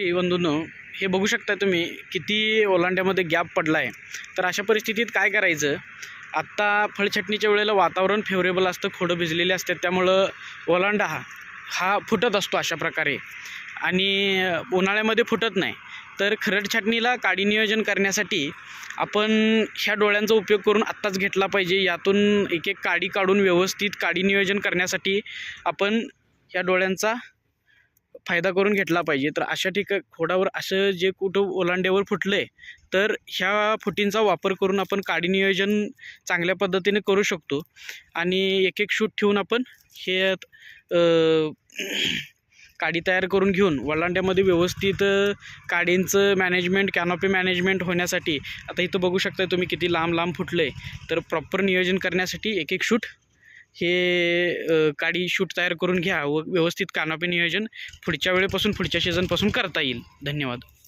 हे बंधूंनो हे बघू शकता तुम्ही किती ओलांड्यामध्ये गॅप पडला आहे तर अशा परिस्थितीत काय करायचं? आत्ता फळछटणीच्या वेळेला वातावरण फेवरेबल असतं खोडं भिजलेले असतात त्यामुळं ओलांडा हा हा फुटत असतो अशा प्रकारे. आणि उन्हाळ्यामध्ये फुटत नाही. तर खरड छाटणीला काडी नियोजन करण्यासाठी आपण ह्या डोळ्यांचा उपयोग करून आत्ताच घेतला पाहिजे. यातून एक एक काडी काढून व्यवस्थित काडी नियोजन करण्यासाठी आपण ह्या डोळ्यांचा फायदा करून घेतला पाहिजे. तर अशा ठिका खोडावर असं जे कुठं ओलांड्यावर फुटलं आहे तर ह्या फुटींचा वापर करून आपण काडी नियोजन चांगल्या पद्धतीने करू शकतो. आणि एक एक शूट ठेवून आपण हे काडी तयार करून घेऊन वलांड्यामध्ये व्यवस्थित काडींचं मॅनेजमेंट कॅनॉपी मॅनेजमेंट होण्यासाठी आता इथं बघू शकता तुम्ही किती लांब लांब फुटलं आहे तर प्रॉपर नियोजन करण्यासाठी एक एक शूट हे काडी शूट तयार करून घ्या व व्यवस्थित कानॉपी नियोजन पुढच्या वेळेपासून पुढच्या सीझनपासून करता येईल. धन्यवाद.